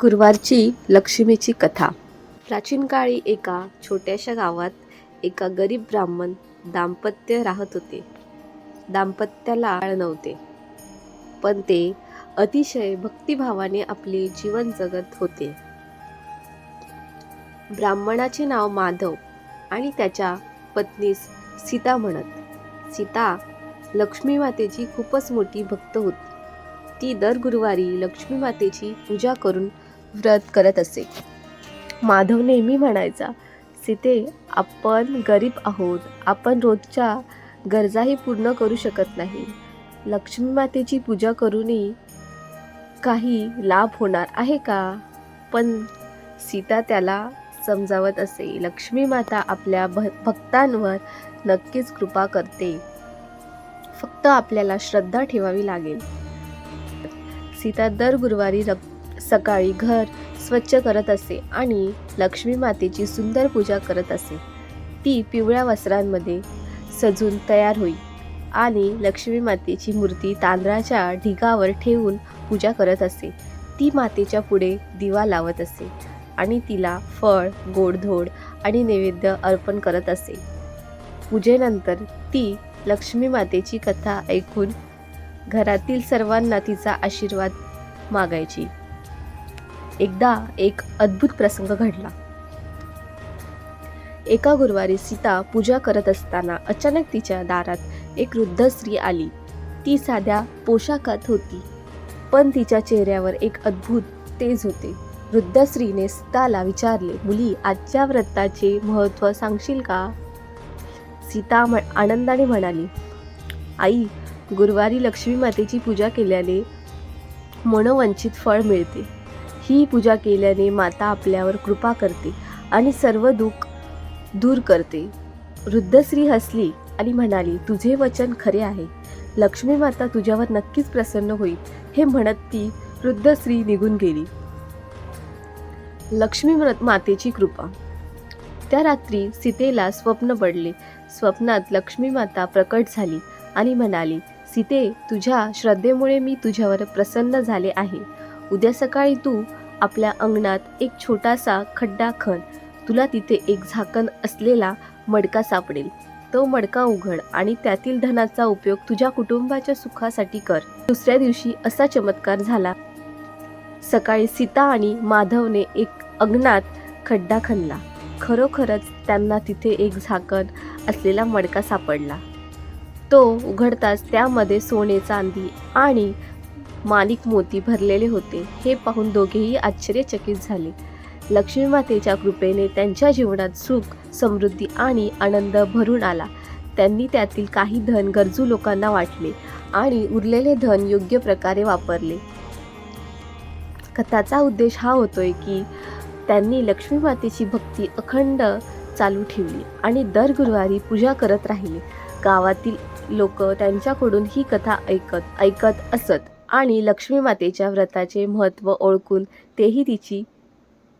गुरुवारची लक्ष्मीची कथा. प्राचीन काळी एका छोट्याशा गावात एका गरीब ब्राह्मण दाम्पत्य राहत होते. दाम्पत्याला आळ नव्हते. पण ते अतिशय भक्तिभावाने आपले जीवन जगत होते. ब्राह्मणाचे नाव माधव आणि त्याच्या पत्नीस सीता म्हणत. सीता लक्ष्मी मातेची खूपच मोठी भक्त होती. ती दर गुरुवारी लक्ष्मी मातेची पूजा करून व्रत करत असे. माधव नेहमी म्हणायचा सीते आपण गरीब आहोत. आपण रोजच्या गरजाही पूर्ण करू शकत नाही. लक्ष्मी मातेची पूजा करूनही काही लाभ होणार आहे का? पण सीता त्याला समजावत असे लक्ष्मी माता आपल्या भ भक्तांवर नक्कीच कृपा करते. फक्त आपल्याला श्रद्धा ठेवावी लागेल. सीता दर गुरुवारी रक्त सकाळी घर स्वच्छ करत असे आणि लक्ष्मी मातेची सुंदर पूजा करत असे. ती पिवळ्या वस्त्रांमध्ये सजून तयार होई आणि लक्ष्मी मातेची मूर्ती तांदळाच्या ढिगावर ठेवून पूजा करत असे. ती मातेच्या पुढे दिवा लावत असे आणि तिला फळ गोडधोड आणि नैवेद्य अर्पण करत असे. पूजेनंतर ती लक्ष्मी मातेची कथा ऐकून घरातील सर्वांना तिचा आशीर्वाद मागायची. एकदा एक अद्भुत प्रसंग घडला. एका गुरुवारी सीता पूजा करत असताना अचानक तिच्या दारात एक वृद्ध स्त्री आली. ती साध्या पोशाखात होती पण तिच्या चेहऱ्यावर एक अद्भुत तेज होते. वृद्ध स्त्रीने सीताला विचारले मुली आजच्या व्रताचे महत्त्व सांगशील का? सीता म आनंदाने म्हणाली आई गुरुवारी लक्ष्मी मातेची पूजा केल्याने मनोवंचित फळ मिळते. ही पूजा केल्याने माता आपल्यावर कृपा करते आणि सर्व दुःख दूर करते. वृद्ध स्त्री हसली आणि म्हणाली तुझे वचन खरे आहे. लक्ष्मी माता तुझ्यावर नक्कीच प्रसन्न होईल. हे म्हणत ती वृद्ध स्त्री निघून गेली. लक्ष्मी मातेची कृपा. त्या रात्री सीतेला स्वप्न पडले. स्वप्नात लक्ष्मी माता प्रकट झाली आणि म्हणाली सीते तुझ्या श्रद्धेमुळे मी तुझ्यावर प्रसन्न झाले आहे. उद्या सकाळी तू आपल्या अंगणात एक छोटासा खड्डा खण. तुला तिथे एक झाकण असलेला मडका सापडेल. तो मडका उघड आणि त्यातील धनाचा उपयोग तुझ्या कुटुंबाच्या सुखासाठी कर. दुसऱ्या दिवशी असा चमत्कार झाला. सकाळी सीता आणि माधवने एक अंगणात खड्डा खणला. खरोखरच त्यांना तिथे एक झाकण असलेला मडका सापडला. तो उघडताच त्यामध्ये सोने चांदी आणि माणिक मोती भरलेले होते. हे पाहून दोघेही आश्चर्यचकित झाले. लक्ष्मी मातेच्या कृपेने त्यांच्या जीवनात सुख समृद्धी आणि आनंद भरून आला. त्यांनी त्यातील काही धन गरजू लोकांना वाटले आणि उरलेले धन योग्य प्रकारे वापरले. कथाचा उद्देश हा होतोय की त्यांनी लक्ष्मी मातेची भक्ती अखंड चालू ठेवली आणि दर गुरुवारी पूजा करत राहिली. गावातील लोक त्यांच्याकडून ही कथा ऐकत ऐकत असत. आणि लक्ष्मी मातेच्या व्रताचे महत्त्व ओळखून तेही तिची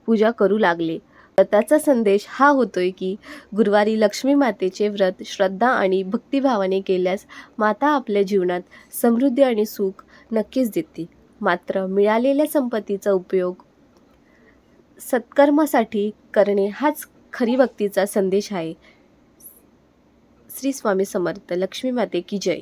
पूजा करू लागले. व्रताचा संदेश हा होतोय की गुरुवारी लक्ष्मी मातेचे व्रत श्रद्धा आणि भक्तिभावाने केल्यास माता आपल्या जीवनात समृद्धी आणि सुख नक्कीच देते. मात्र मिळालेल्या संपत्तीचा उपयोग सत्कर्मासाठी करणे हाच खरी भक्तीचा संदेश आहे. श्री स्वामी समर्थ लक्ष्मी माते की जय.